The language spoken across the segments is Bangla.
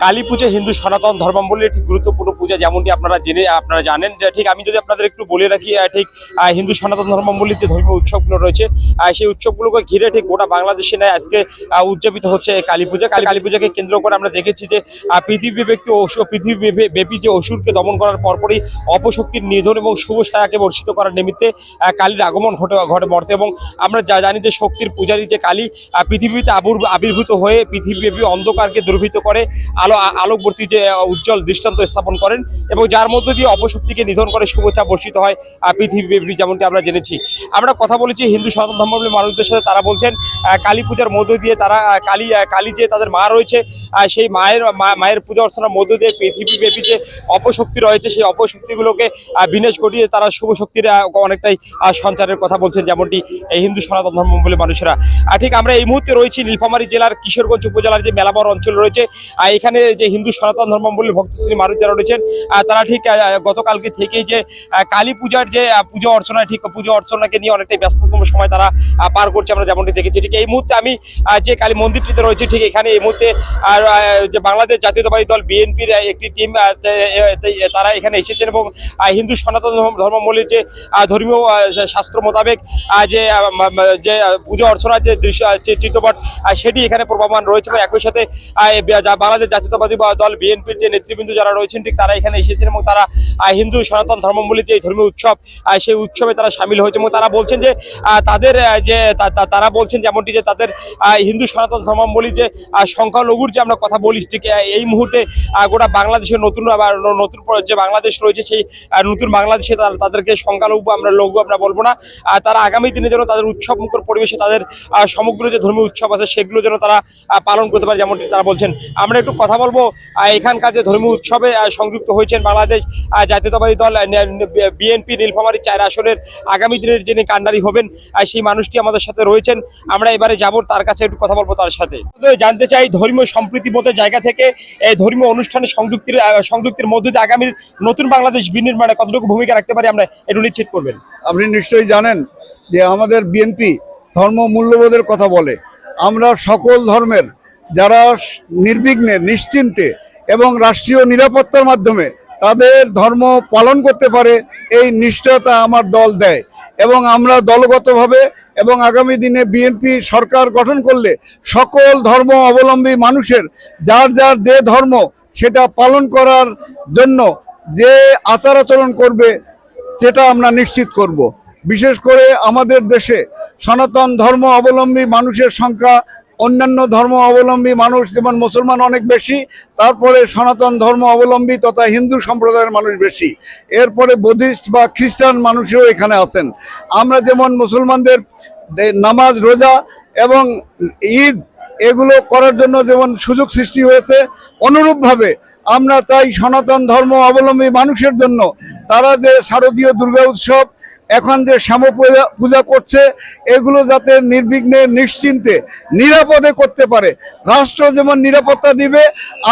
কালী পূজা হিন্দু সনাতন ধর্মাবলীর একটি গুরুত্বপূর্ণ পূজা যেমনটি আপনারা জেনে, আপনারা জানেন। ঠিক আমি যদি আপনাদের একটু বলে রাখি ঠিক হিন্দু সনাতন ধর্মাবলীর যে ধর্মীয় উৎসবগুলো রয়েছে সেই উৎসবগুলোকে ঘিরে ঠিক গোটা বাংলাদেশে নেয় আজকে উদযাপিত হচ্ছে কালী পূজা। কালী কালী পূজাকে কেন্দ্র করে আমরা দেখেছি যে পৃথিবী ব্যক্তি পৃথিবী ব্যাপী- যে অসুরকে দমন করার পরপরই অপশক্তির নিধন এবং শুভ ছায়াকে বর্ষিত করার নিমিত্তে কালীর আগমন ঘটে ঘটে মর্তে এবং আমরা যা জানি যে শক্তির পূজারী যে কালী পৃথিবীতে আবির- আবির্ভূত হয়ে পৃথিবীব্যাপী অন্ধকারকে দুর্বৃত করে আলো আলোকবর্তী যে উজ্জ্বল দৃষ্টান্ত স্থাপন করেন এবং যার মধ্য দিয়ে অপশক্তিকে নিধন করে শুভেচ্ছা বর্ষিত হয় পৃথিবীব্যাপী যেমনটি আমরা জেনেছি। আমরা কথা বলেছি হিন্দু সনাতন ধর্মাবলম্বী মানুষদের সাথে, তারা বলছেন কালী পূজার মধ্য দিয়ে তারা কালী কালী যে তাদের মা রয়েছে সেই মায়ের মায়ের পূজা অর্চনার মধ্য দিয়ে পৃথিবীব্যাপী যে অপশক্তি রয়েছে, সেই অপশক্তিগুলোকে বিনাশ ঘটিয়ে তারা শুভ শক্তির অনেকটাই সঞ্চারের কথা বলছেন যেমনটি এই হিন্দু সনাতন ধর্মাবলম্বী মানুষেরা। ঠিক আমরা এই মুহূর্তে রয়েছি নীলফামারী জেলার কিশোরগঞ্জ উপজেলার যে মেলাবর অঞ্চল রয়েছে এখানে যে হিন্দু সনাতন ধর্মাবলম্বী ভক্তশ্রী মানুষ যারা রয়েছেন তারা ঠিক গতকালকে থেকেই যে কালী পূজার যে পুজো অর্চনা ঠিক পুজো অর্চনাকে নিয়ে অনেকটাই ব্যস্ততম সময় তারা পার করছে আমরা যেমনটি দেখেছি। ঠিক এই মুহূর্তে আমি যে কালী মন্দিরটিতে রয়েছে ঠিক এখানে এই মুহূর্তে আর যে বাংলাদেশ জাতীয়তাবাদী দল বিএনপির একটি টিম তারা এখানে এসেছেন এবং হিন্দু সনাতন ধর্ম- ধর্মাবলীর যে ধর্মীয় শাস্ত্র মোতাবেক যে যে পুজো অর্চনার যে দৃশ্য চিত্রপট সেটি এখানে প্রভাবমান রয়েছে এবং একই সাথে আহ, এ বি- যা- বাংলাদেশ জাতীয়তাবাদী দল বিএনপির যে নেতৃবৃন্দ যারা রয়েছেন, ঠিক তারা এখানে এসেছেন এবং তারা হিন্দু সনাতন ধর্মাবলীর যে ধর্মীয় উৎসব সেই উৎসবে তারা সামিল হয়েছে এবং তারা বলছেন যে তাদের যে তারা বলছেন যেমনটি যে তাদের হিন্দু সনাতন ধর্মাবলী যে সংখ্যালঘুর যে আমরা কথা বলি, ঠিক এই মুহূর্তে গোটা বাংলাদেশের নতুন নতুন যে বাংলাদেশ রয়েছে সেই নতুন বাংলাদেশে তারা- তাদেরকে সংখ্যালঘু আমরা লঘু আমরা বলব না তারা আগামী দিনে যেন তাদের উৎসব মুখর পরিবেশে তাদের সমগ্র যে ধর্মীয় উৎসব আছে সেগুলো যেন তারা পালন করতে পারে যেমনটি তারা বলছেন। আমরা একটু কথা বলব। এখানকার যে ধর্মীয় উৎসবে সংযুক্ত হয়েছেন বাংলাদেশ জাতীয়তাবাদী দল বিএনপি নীলফামারী চার আসনের আগামী দিনের যিনি কান্ডারি হবেন সেই মানুষটি আমাদের সাথে রয়েছেন। আমরা এবারে যাব তার কাছে একটু কথা বলব তার সাথে। জানতে চাই ধর্মীয় সম্প্রীতিবোধের জায়গা থেকে এই ধর্মীয় অনুষ্ঠানে সংযুক্তির সংযুক্তির মধ্য দিয়ে আগামীর নতুন বাংলাদেশ বিনির্মাণে কতটুকু ভূমিকা রাখতে পারি আমরা একটু নিশ্চিত করবেন। আপনি নিশ্চয়ই জানেন যে আমাদের বিএনপি ধর্ম মূল্যবোধের কথা বলে। আমরা সকল ধর্মের যারা নির্বিঘ্নে, নিশ্চিন্তে এবং রাষ্ট্রীয় নিরাপত্তার মাধ্যমে তাদের ধর্ম পালন করতে পারে, এই নিশ্চয়তা আমার দল দেয়। এবং আমরা দলগতভাবে এবং আগামী দিনে বিএনপি সরকার গঠন করলে সকল ধর্ম অবলম্বী মানুষের যার যার যে ধর্ম সেটা পালন করার জন্য যে আচার আচরণ করবে সেটা আমরা নিশ্চিত করব। বিশেষ করে আমাদের দেশে সনাতন ধর্ম অবলম্বী মানুষের সংখ্যা অন্যান্য ধর্ম অবলম্বী মানুষ, যেমন মুসলমান অনেক বেশি, তারপরে সনাতন ধর্ম অবলম্বী তথা হিন্দু সম্প্রদায়ের মানুষ বেশি। এরপরে বুদ্ধিস্ট বা খ্রিস্টান মানুষও এখানে আছেন। আমরা যেমন মুসলমানদের নামাজ, রোজা এবং ঈদ এগুলো করার জন্য যেমন সুযোগ সৃষ্টি হয়েছে, অনুরূপভাবে আমরা চাই সনাতন ধর্ম অবলম্বী মানুষের জন্য। তারা যে শারদীয় দুর্গা উৎসব এখন যে শ্যাম পূজা করছে, এগুলো যাতে নির্বিঘ্নে, নিশ্চিন্তে, নিরাপদে করতে পারে। রাষ্ট্র যেমন নিরাপত্তা দিবে,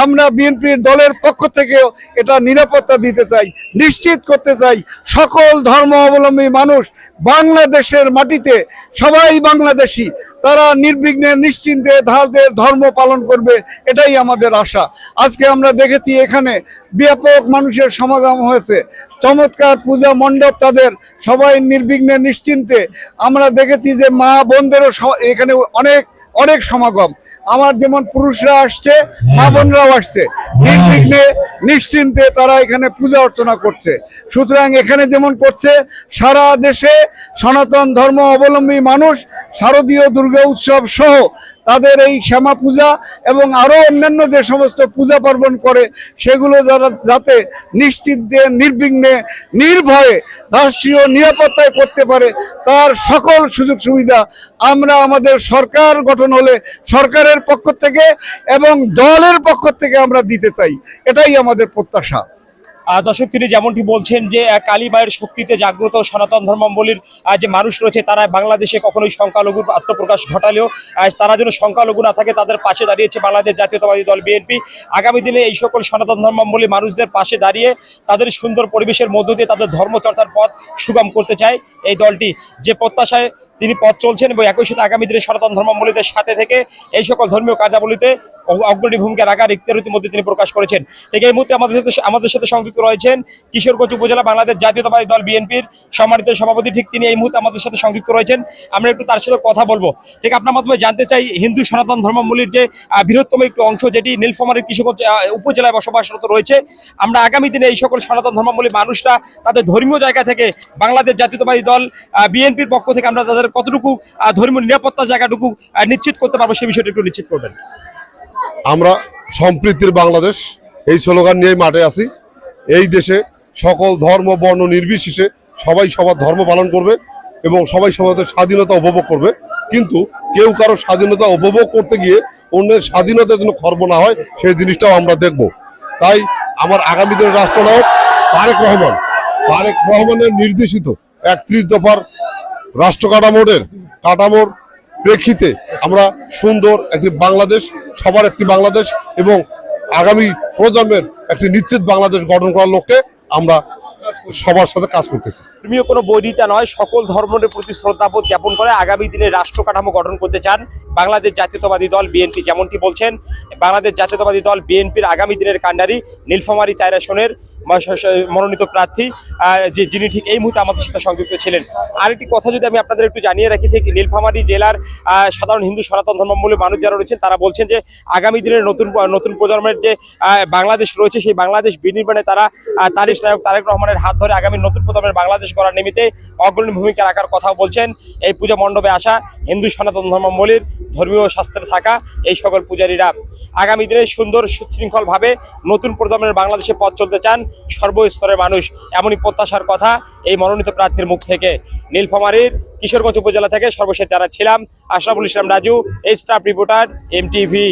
আমরা বিএনপির দলের পক্ষ থেকেও এটা নিরাপত্তা দিতে চাই, নিশ্চিত করতে চাই। সকল ধর্ম অবলম্বী মানুষ বাংলাদেশের মাটিতে, সবাই বাংলাদেশি, তারা নির্বিঘ্নে, নিশ্চিন্তে তাদের ধর্ম পালন করবে, এটাই আমাদের আশা। আজকে আমরা দেখেছি এখানে ব্যাপক মানুষের সমাগম হয়েছে। চমৎকার পূজা মণ্ডপ তাদের সবাই নির্বিঘ্নে নিশ্চিন্তে। আমরা দেখেছি যে মা বোনদেরও এখানে অনেক অনেক সমাগম। আমার যেমন পুরুষরা আসছে মা বোনরাও আসছে। নির্বিঘ্নে নিশ্চিন্তে তারা এখানে পূজা অর্চনা করছে। সুতরাং এখানে যেমন করছে সারা দেশে সনাতন ধর্ম অবলম্বী মানুষ শারদীয় দুর্গা উৎসব সহ তাদের এই শ্যামা পূজা এবং আরও অন্যান্য যে সমস্ত পূজা পার্বণ করে, সেগুলো যারা, যাতে নিশ্চিন্তে নির্বিঘ্নে, নির্ভয়ে, রাষ্ট্রীয় নিরাপত্তায় করতে পারে, তার সকল সুযোগ সুবিধা আমরা আমাদের সরকার গঠন হলে সরকারের পক্ষ থেকে এবং দলের পক্ষ থেকে আমরা দিতে চাই। এটাই আমাদের প্রত্যাশা। দর্শক তিনি যেমনটি বলছেন যে আহ, কালী মায়ের শক্তিতে জাগ্রত সনাতন ধর্মাবলীর যে মানুষ রয়েছে তারা বাংলাদেশে কখনোই সংখ্যালঘুর আত্মপ্রকাশ ঘটালেও তারা যেন সংখ্যালঘু না থাকে তাদের পাশে দাঁড়িয়েছে বাংলাদেশ জাতীয়তাবাদী দল বিএনপি। আগামী দিনে এই সকল সনাতন ধর্মাবলী মানুষদের পাশে দাঁড়িয়ে তাদের সুন্দর পরিবেশের মধ্য দিয়ে তাদের ধর্মচর্চার পথ সুগম করতে চায় এই দলটি। যে প্রত্যাশায় তিনি পথ চলছেন এবং একই সাথে আগামী দিনে সনাতন ধর্মাবলীদের সাথে থেকে এই সকল ধর্মীয় কার্যাবলীতে অগ্রণী ভূমিকা রাখার ইত্যাদি ইতিমধ্যে তিনি প্রকাশ করেছেন। ঠিক এই মুহূর্তে আমাদের সাথে আমাদের সাথে সংযুক্ত রয়েছেন কিশোরগঞ্জ উপজেলা বাংলাদেশ জাতীয়তাবাদী দল বিএনপির সম্মানিত সভাপতি। ঠিক তিনি এই মুহূর্তে আমাদের সাথে সংযুক্ত রয়েছেন। আমরা একটু তার সাথে কথা বলব। ঠিক আপনার মাধ্যমে জানতে চাই, হিন্দু সনাতন ধর্মাবলীর যে বৃহত্তম একটি অংশ যেটি নীলফামারীর কিশোরগঞ্জ উপজেলায় বসবাসরত রয়েছে, আমরা আগামী দিনে এই সকল সনাতন ধর্মাবলী মানুষরা তাদের ধর্মীয় জায়গা থেকে বাংলাদেশ জাতীয়তাবাদী দল বিএনপির পক্ষ থেকে আমরা তাদের কতটুকু ধর্মীয় নিরাপত্তা জায়গাটুকু নিশ্চিত করতে পারব সেই বিষয়টা একটু নিশ্চিত করবেন। আমরা সম্প্রীতির বাংলাদেশ, এই স্লোগান নিয়ে মাঠে আছি। এই দেশে সকল ধর্ম, বর্ণ নির্বিশেষে সবাই সবার ধর্ম পালন করবে এবং সবাই সবার স্বাধীনতা উপভোগ করবে। কিন্তু কেউ কারও স্বাধীনতা উপভোগ করতে গিয়ে অন্যের স্বাধীনতা যেন খর্ব না হয়, সেই জিনিসটাও আমরা দেখব। তাই আমার আগামী দিনের রাষ্ট্রনায়ক তারেক রহমান, তারেক রহমানের নির্দেশিত একত্রিশ দফার রাষ্ট্র কাঠামোর কাঠামোর প্রেক্ষিতে আমরা সুন্দর একটি বাংলাদেশ, সবার একটি বাংলাদেশ এবং আগামী প্রজন্মের একটি নিশ্চিত বাংলাদেশ গঠন করার লক্ষ্যে আমরা সবার সাথে কাজ করতেছি। ধর্মীয় কোনো বৈরিতা নয়, সকল ধর্মের প্রতি শ্রদ্ধাবোধ জ্ঞাপন করে আগামী দিনে রাষ্ট্র কাঠামো গঠন করতে চান বাংলাদেশ জাতীয়তাবাদী দল বিএনপি, যেমনটি বলছেন। বাংলাদেশ জাতীয়তাবাদী দল বিএনপির আগামী দিনের কাণ্ডারি নীলফামারী চার আসনের মনোনীত প্রার্থী যে যিনি ঠিক এই মুহূর্তে আমাদের সাথে সংযুক্ত ছিলেন। আরেকটি কথা যদি আমি আপনাদের একটু জানিয়ে রাখি, ঠিক নীলফামারী জেলার সাধারণ হিন্দু সনাতন ধর্মাবলী মানুষ যারা রয়েছেন, তারা বলছেন যে আগামী দিনের নতুন নতুন প্রজন্মের যে বাংলাদেশ রয়েছে, সেই বাংলাদেশ বিনির্মাণে তারা তারিশ নায়ক, তারেক রহমানের হাত ধরে আগামী নতুন প্রজন্মের বাংলাদেশ করার নিমিত্তে অগ্রণী ভূমিকা রাখার কথাও বলছেন। এই পূজা মণ্ডপে আসা হিন্দু সনাতন ধর্মাবলীর ধর্মীয় শাস্ত্রে থাকা এই সকল পূজারীরা আগামী দিনে সুন্দর সুশৃঙ্খলভাবে নতুন প্রজন্মের বাংলাদেশে পথ চলতে চান সর্বস্তরের মানুষ। এমনই প্রত্যাশার কথা এই মনোনীত প্রার্থীর মুখ থেকে। নীলফামারীর কিশোরগঞ্জ উপজেলা থেকে সর্বশেষ জানাচ্ছিলাম আশরাফুল ইসলাম রাজু, এই স্টাফ রিপোর্টার, এমটিভি।